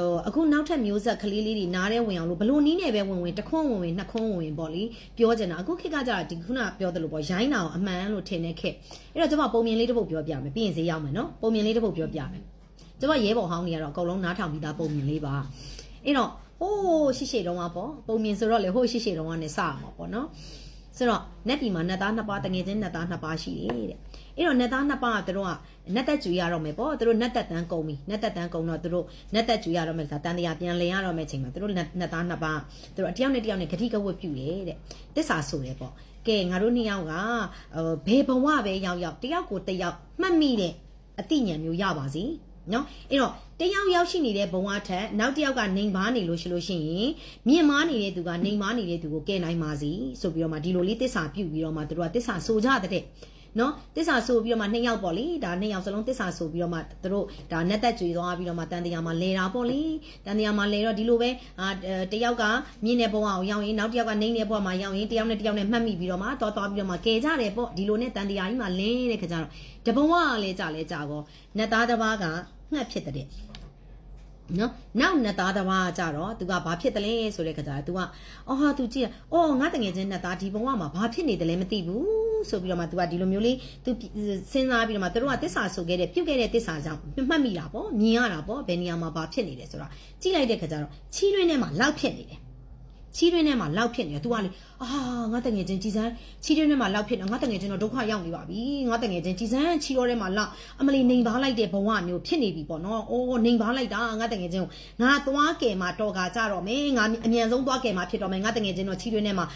ဟိုအခုနောက်ထပ်မျိုးဆက်ကလေးလေးတွေနားထဲဝင်အောင်လို့ဘလို့နီးနေပဲဝင်ဝင်တစ်ခွန်းဝင်ဝင်နှစ်ခွန်းဝင်ဝင်ပေါ့လေပြောချင်တာအခုခေတ်ကကြာဒီခုနပြောသလိုပေါ့ရိုင်းတာအောင်အမှန်လို့ထင်တဲ့ခေတ်အဲ့တော့ကျွန်မပုံမြင်လေးတစ်ပုတ်ပြောပြမယ်ပြီးရင်ဈေးရောက်မယ်နော်ပုံမြင်လေးတစ်ပုတ်ပြောပြမယ်ကျွန်မရဲဘော်ဟောင်းတွေကတော့အကုန်လုံးနားထောင်ပြီးသားပုံမြင်လေးပါအဲ့တော့ဟိုးရှိရှိတုံးကပေါ့ပုံမြင်ဆိုတော့လေဟိုးရှိရှိတုံးကနေစအောင်ပါပေါ့နော် ဆိုတော့နက်ဒီမှာနက်သားနှစ်ပါးတငယ်ချင်းနက်သားနှစ်ပါးရှိတယ်တဲ့အဲ့တော့နက်သားနှစ်ပါးကသူတို့ကနက်သက်ကျွေရတော့မယ်ပေါ့သူတို့နက်သက်တန်းကုန်ပြီနက်သက်တန်းကုန်တော့သူတို့နက်သက်ကျွေရတော့မယ်ဆိုတာတန်တရားပြန်လည်ရတော့မယ်ချိန်မှာသူတို့နက်နက်သားနှစ်ပါးသူတို့အတယောက်နဲ့တယောက်နဲ့ဂတိကဝတ်ပြုတယ်တဲ့တစ္ဆာဆိုတယ်ပေါ့ကဲငါတို့နှစ်ယောက်ကဟိုဘယ်ဘဝပဲရောက်ရောက်တယောက်ကိုတယောက်မှတ်မိတဲ့အသိဉာဏ်မျိုးရပါစီ နော်အဲ့တော့တယောက်ရောက်ရှိနေတဲ့ဘဝထက်နောက်တစ်ယောက်ကနေပါနေလို့ရှိလို့ရှိရင်မြင့်မားနေတဲ့သူကနေမားနေတဲ့သူကိုကဲနိုင်ပါစီဆိုပြီးတော့မှဒီလိုလေးတစ္ဆာပြုတ်ပြီးတော့မှသူတို့ကတစ္ဆာဆိုကြတဲ့ နော်တစ္ဆာဆိုပြီးတော့မှနှစ်ယောက်ပေါ့လေဒါနှစ်ယောက်စလုံးတစ္ဆာဆိုပြီးတော့မှသူတို့ဒါနက်သက်ကြွေသွားပြီးတော့မှတန်တရားမှာလဲတာပေါ့လေတန်တရားမှာလဲတော့ဒီလိုပဲအာတယောက်ကမြင့်တဲ့ဘဝကိုရောက်ရင်နောက်တစ်ယောက်ကနေတဲ့ဘဝမှာရောက်ရင်တယောက်နဲ့တယောက်နဲ့မှတ်မိပြီးတော့မှတော်တော်ပြီးတော့မှကဲကြတယ်ပေါ့ဒီလိုနဲ့တန်တရားကြီးမှာလင်းတဲ့ခါကျတော့တဘဝကလည်းကြလဲကြကောနတ်သားတစ်ပါးကငှက်ဖြစ်တဲ့နော်နောက်နှစ်သားတစ်ပါးကကြတော့ तू ကဘာဖြစ်တယ်လဲဆိုတဲ့ခါကျတော့ तू ကအော်ဟာ तू ကြည့်ရအော်ငါတငယ်ချင်းနှစ်သားဒီဘဝမှာဘာဖြစ်နေတယ်လဲမသိဘူး ဆိုပြီးတော့မှသူကဒီလိုမျိုးလေးသူစဉ်းစားပြီးတော့မှသူတို့ကတစ္ဆာဆိုခဲ့တဲ့ပြုတ်ခဲ့တဲ့တစ္ဆာကြောင့်မှတ်မိတာပေါ့မြင်ရတာပေါ့ဘယ်နေရာမှာဘာဖြစ်နေလဲဆိုတော့ကြည့်လိုက်တဲ့ခါကျတော့ချီးတွင်းထဲမှာလောက်ဖြစ်နေတယ်ချီးတွင်းထဲမှာလောက်ဖြစ်နေတယ်သူကလေ အာငါတငယ်ချင်းကြည်စမ်းချီးတွင်းထဲမှာလောက်ဖြစ်နေငါတငယ်ချင်းတော့ဒုက္ခရောက်နေပါပြီငါတငယ်ချင်းကြည်စမ်းချီးတော်ထဲမှာလောက်အမလီနေပါလိုက်တဲ့ဘဝမျိုးဖြစ်နေပြီပေါ့နော်အိုးနေပါလိုက်တာငါတငယ်ချင်းကိုငါသွားကယ်မှာတော်ကကြတော့မယ်ငါအမြန်ဆုံးသွားကယ်မှာဖြစ်တော့မယ်ငါတငယ်ချင်းတော့ချီးတွင်းထဲမှာ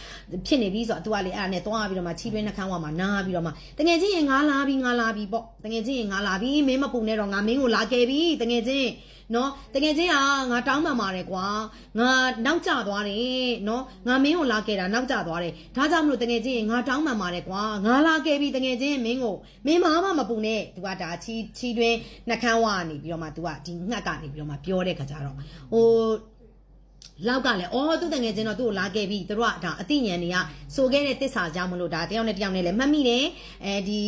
ဖြစ်နေပြီဆိုတော့ तू ကလေအဲ့ဒါနဲ့သွားပြီးတော့မှချီးတွင်းနှခမ်းဝါမှာနားပြီးတော့မှတငယ်ချင်းရင်ငါလာပြီငါလာပြီပေါ့တငယ်ချင်းရင်ငါလာပြီမင်းမပူနဲ့တော့ငါမင်းကိုလာကယ်ပြီတငယ်ချင်းနော်တကယ်ချင်းကငါတောင်းပန်ပါတယ်ကွာငါနောက်ကျသွားတယ်နော်ငါမင်းကိုလာခဲ့တာနောက်ကျသွားတယ်ဒါကြောင့်မလို့တကယ်ချင်းငါတောင်းပန်ပါတယ်ကွာငါလာခဲ့ပြီတကယ်ချင်းမင်းကိုမင်းမမမပူနဲ့သူကဒါချီချီတွင်းနှကန်းဝကနေပြီးတော့မှ तू ကဒီငှက်ကနေပြီးတော့မှပြောတဲ့ခါကျတော့ဟိုလောက်ကလည်းအော်သူ့တငယ်ချင်းတော့သူ့ကိုလာခဲ့ပြီသူတို့ကဒါအသိဉာဏ်တွေကဆိုခဲ့တဲ့တစ္ဆာကြောင့်မလို့ဒါတယောက်နဲ့တယောက်နဲ့လည်းမှတ်မိတယ်အဲဒီ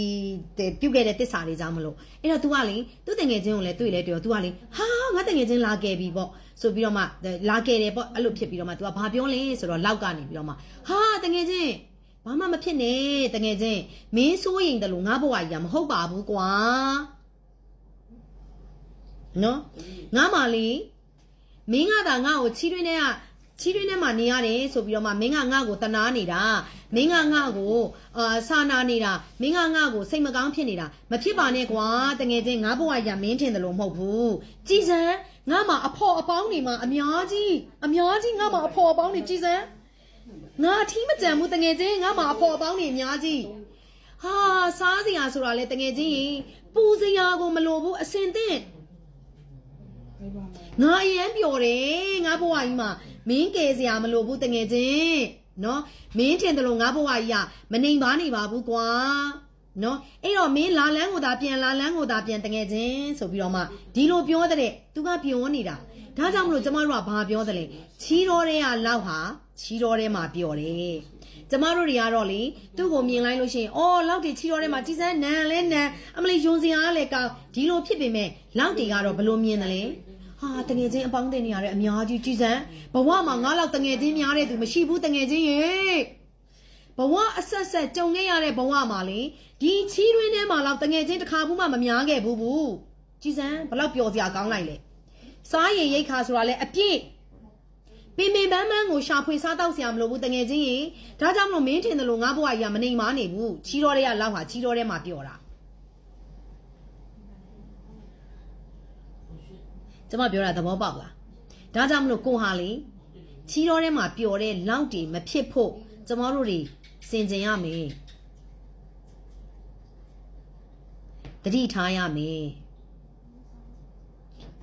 ပြုတ်ခဲ့တဲ့တစ္ဆာတွေကြောင့်မလို့အဲ့တော့ तू ကလေသူ့တငယ်ချင်းကိုလည်းတွေ့လဲတွေ့တော့ तू ကလေဟာ ငါတငယ်ချင်းလာခဲ့ပြီပေါ့ဆိုပြီးတော့မှလာခဲ့တယ်ပေါ့အဲ့လိုဖြစ်ပြီးတော့မှ तू ကဘာပြောလဲဆိုတော့လောက်ကနေပြီးတော့မှဟာတငယ်ချင်းဘာမှမဖြစ်နဲ့တငယ်ချင်းမင်းစိုးရင်တလို့ငါဘဝကြီးကမဟုတ်ပါဘူးကွာနော်ငါမှလေမင်းကသာငါ့ကိုချီးတွင်းတဲ့ကချီးတွင်းထဲမှာနေရတယ်ဆိုပြီးတော့မှမင်းကငါ့ကိုတနာနေတာ မင်းကငါ့ကိုအာစာနာနေတာမင်းကငါ့ကိုစိတ်မကောင်းဖြစ်နေတာမဖြစ်ပါနဲ့ကွာတငယ်ချင်းငါဘဝကြီးကမင်းထင်တယ်လို့မဟုတ်ဘူးကြည်စံငါမှအဖော်အပေါင်းတွေမှာအများကြီးအများကြီးငါမှအဖော်အပေါင်းတွေကြည်စံငါထီးမကြံဘူးတငယ်ချင်းငါမှအဖော်အပေါင်းတွေအများကြီးဟာစားစရာဆိုတာလေတငယ်ချင်းပူစရာကိုမလိုဘူးအစင်သင့်ငါအရင်ပျော်တယ်ငါဘဝကြီးမှာမင်းကယ်စရာမလိုဘူးတငယ်ချင်း နော်မင်းထင်တယ်လို့ငါဘဝကြီးကမနှိမ်ပါနေပါဘူးကွာနော်အဲ့တော့မင်းလာလန်းကိုသာပြန်လာလန်းကိုသာပြန်တငယ်ချင်းဆိုပြီးတော့မှဒီလိုပြောတဲ့သူကပြောနေတာဒါကြောင့်မလို့ကျမတို့ကဘာပြောတယ်လဲချီတော်တဲ့ကလောက်ဟာချီတော်တဲ့မှာပြောတယ်ကျမတို့တွေကတော့လေသူ့ကိုမြင်လိုက်လို့ရှိရင်အော်လောက်တီချီတော်ထဲမှာတီစန်းနန်လဲနန်အမလေးယွန်စရာလဲကောင်းဒီလိုဖြစ်ပေမဲ့လောက်တီကတော့ဘလို့မြင်တယ်လဲ ဟာတငယ်ချင်းအပေါင်းတင်နေရတဲ့အများကြီးကြည်စမ်းဘဝမှာငါလောက်တငယ်ချင်းများတဲ့သူမရှိဘူးတငယ်ချင်းရေဘဝအဆက်ဆက်ကြုံခဲ့ရတဲ့ဘဝမှာလေဒီချီးတွင်းထဲမှာလောက်တငယ်ချင်းတစ်ခါဘူးမှမများခဲ့ဘူးဘူးကြည်စမ်းဘလောက်ပျော်စရာကောင်းလိုက်လဲစားရည်ရိတ်ခါဆိုတာလဲအပြည့်ပင်ပင်ပန်းပန်းကိုရှာဖွေစားတော့ဆရာမလိုဘူးတငယ်ချင်းရေဒါကြောင့်မလို့မင်းထင်တယ်လို့ငါဘဝကြီးကမနေမားနေဘူးချီးတော်တွေကလောက်ဟာချီးတော်ထဲမှာပျော်တာ ကျမပြောတာသဘောပေါက်လားဒါကြောင့်မလို့ကိုဟာလေချီးတော်ထဲမှာပျော်တဲ့လောက်တီမဖြစ်ဖို့ကျမတို့တွေစင်ကြင်ရမယ်တတိထားရမယ်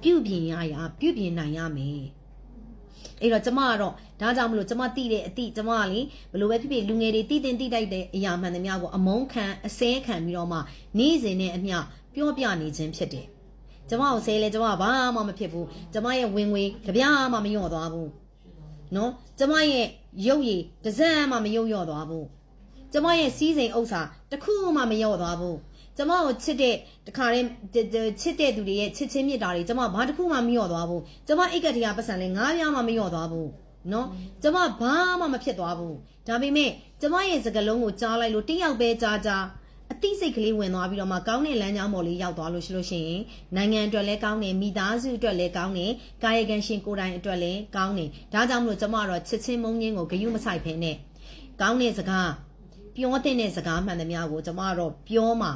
ပြုပြင်ရရပြုပြင်နိုင်ရမယ်အဲ့တော့ကျမကတော့ဒါကြောင့်မလို့ကျမတိတဲ့အတိကျမကလေဘလို့ပဲဖြစ်ဖြစ်လူငယ်တွေတိတင်တိတိုက်တဲ့အရာမှန်သမျှကိုအမုန်းခံအစဲခံပြီးတော့မှနေ့စဉ်နဲ့အမျှပြောပြနေခြင်းဖြစ်တယ် ကျမကိုဆဲလဲကျမကဘာမှမဖြစ်ဘူးကျမရဲ့ဝင်ငွေကြပြားမှမညော့သွားဘူးနော်ကျမရဲ့ရုပ်ရည်တစ်စက်မှမယုံလျော့သွားဘူးကျမရဲ့စီးစိမ်ဥစ္စာတစ်ခုမှမလျော့သွားဘူးကျမကိုချစ်တဲ့တခါတည်းချစ်တဲ့သူတွေရဲ့ချစ်ချင်းမြတ်တာတွေကျမဘာတစ်ခုမှမလျော့သွားဘူးကျမအိတ်ကတည်းကပတ်စံလဲငါးပြားမှမလျော့သွားဘူးနော်ကျမဘာမှမဖြစ်သွားဘူးဒါပေမဲ့ကျမရဲ့စကလုံးကိုကြားလိုက်လို့တယောက်ပဲကြားကြား အသိစိတ်ကလေးဝင်သွားပြီးတော့မှကောင်းတဲ့လမ်းကြောင်းပေါ်လေးရောက်သွားလို့ရှိလို့ရှိရင်နိုင်ငံအတွက်လည်းကောင်းတယ်မိသားစုအတွက်လည်းကောင်းတယ်ကာယကံရှင်ကိုယ်တိုင်အတွက်လည်းကောင်းတယ်ဒါကြောင့်မလို့ကျမကတော့ချစ်ချင်းမုန်းချင်းကိုဂယုမဆိုင်ဖ ೇನೆ ကောင်းတဲ့စကားပြောတဲ့စကားမှန်သမျှကိုကျမကတော့ပြောမှာ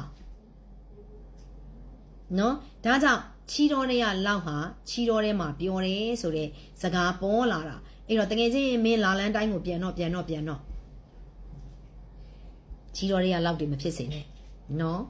နော်ဒါကြောင့်ချီတော်တွေကလောက်ဟာချီတော်ထဲမှာပြောတယ်ဆိုတဲ့စကားပေါ်လာတာအဲ့တော့တကယ်ချင်းမင်းလာလန်းတိုင်းကိုပြန်တော့ပြန်တော့ပြန်တော့ ချီတော်တွေကလောက်တွေမဖြစ်စေနဲ့နော်